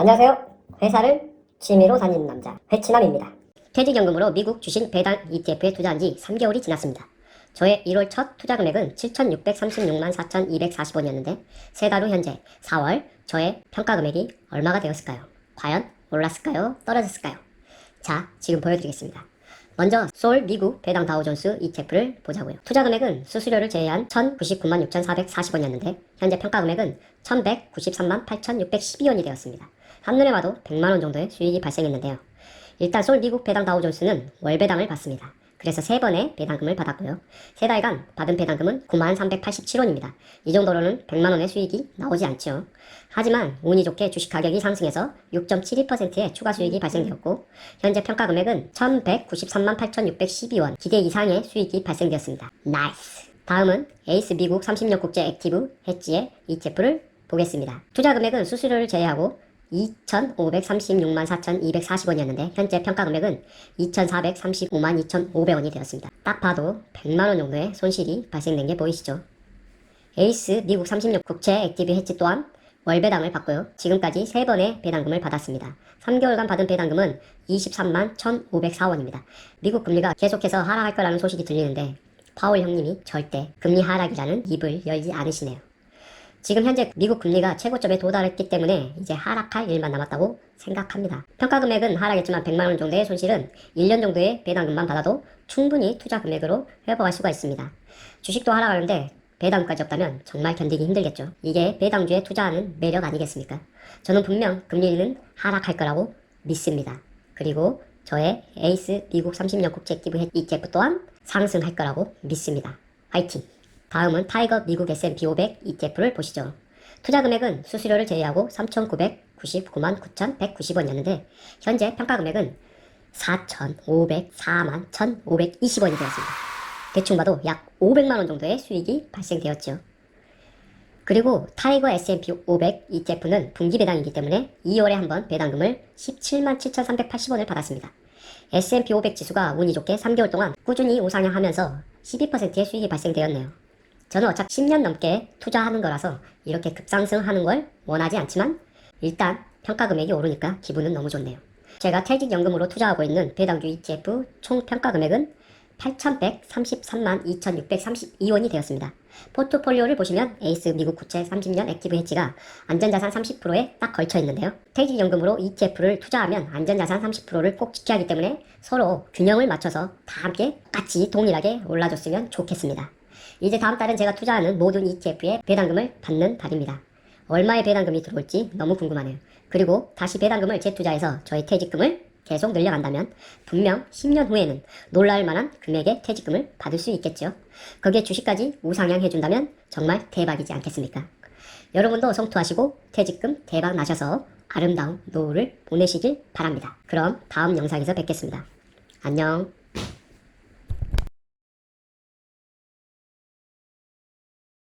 안녕하세요. 회사를 취미로 다니는 남자 회치남입니다. 퇴직연금으로 미국 주식 배당 ETF에 투자한 지 3개월이 지났습니다. 저의 1월 첫 투자 금액은 7,636만 4,240원이었는데 세 달 후 현재 4월 저의 평가 금액이 얼마가 되었을까요? 과연 올랐을까요? 떨어졌을까요? 자, 지금 보여드리겠습니다. 먼저 솔 미국 배당 다우존스 ETF를 보자고요. 투자 금액은 수수료를 제외한 1,099만 6,440원이었는데 현재 평가 금액은 1,193만 8,612원이 되었습니다. 한눈에 봐도 100만 원 정도의 수익이 발생했는데요. 일단 솔 미국 배당 다우존스는 월 배당을 받습니다. 그래서 세 번의 배당금을 받았고요. 세 달간 받은 배당금은 9만 387원입니다. 이 정도로는 100만 원의 수익이 나오지 않죠. 하지만 운이 좋게 주식 가격이 상승해서 6.72%의 추가 수익이 발생되었고 현재 평가 금액은 1,193만 8,612원 기대 이상의 수익이 발생되었습니다. 나이스! 다음은 에이스 미국 30년 국제 액티브 해지의 ETF를 보겠습니다. 투자 금액은 수수료를 제외하고 2,536만 4,240원이었는데 현재 평가 금액은 2,435만 2,500원이 되었습니다. 딱 봐도 100만 원 정도의 손실이 발생된 게 보이시죠? 에이스 미국 30년 국채 액티브 해지 또한 월 배당을 받고요. 지금까지 3번의 배당금을 받았습니다. 3개월간 받은 배당금은 23만 1,504원입니다. 미국 금리가 계속해서 하락할 거라는 소식이 들리는데 파월 형님이 절대 금리 하락이라는 입을 열지 않으시네요. 지금 현재 미국 금리가 최고점에 도달했기 때문에 이제 하락할 일만 남았다고 생각합니다. 평가 금액은 하락했지만 100만 원 정도의 손실은 1년 정도의 배당금만 받아도 충분히 투자 금액으로 회복할 수가 있습니다. 주식도 하락하는데 배당까지 없다면 정말 견디기 힘들겠죠. 이게 배당주에 투자하는 매력 아니겠습니까? 저는 분명 금리는 하락할 거라고 믿습니다. 그리고 저의 에이스 미국 30년 국제 액티브 ETF 또한 상승할 거라고 믿습니다. 화이팅! 다음은 타이거 미국 S&P 500 ETF를 보시죠. 투자 금액은 수수료를 제외하고 3,999만 9,190원이었는데 현재 평가 금액은 4,504만 1,520원이 되었습니다. 대충 봐도 약 500만 원 정도의 수익이 발생되었죠. 그리고 타이거 S&P 500 ETF는 분기 배당이기 때문에 2월에 한 번 배당금을 17만 7,380원을 받았습니다. S&P 500 지수가 운이 좋게 3개월 동안 꾸준히 우상향하면서 12%의 수익이 발생되었네요. 저는 어차피 10년 넘게 투자하는 거라서 이렇게 급상승하는 걸 원하지 않지만 일단 평가 금액이 오르니까 기분은 너무 좋네요. 제가 퇴직연금으로 투자하고 있는 배당주 ETF 총 평가 금액은 8,133만 2,632원이 되었습니다. 포트폴리오를 보시면 에이스 미국 국채 30년 액티브 해치가 안전자산 30%에 딱 걸쳐 있는데요. 퇴직연금으로 ETF를 투자하면 안전자산 30%를 꼭 지켜야 하기 때문에 서로 균형을 맞춰서 다 함께 같이 동일하게 올라줬으면 좋겠습니다. 이제 다음 달은 제가 투자하는 모든 ETF의 배당금을 받는 달입니다. 얼마의 배당금이 들어올지 너무 궁금하네요. 그리고 다시 배당금을 재투자해서 저의 퇴직금을 계속 늘려간다면 분명 10년 후에는 놀라울 만한 금액의 퇴직금을 받을 수 있겠죠. 거기에 주식까지 우상향 해준다면 정말 대박이지 않겠습니까? 여러분도 성투하시고 퇴직금 대박 나셔서 아름다운 노후를 보내시길 바랍니다. 그럼 다음 영상에서 뵙겠습니다. 안녕.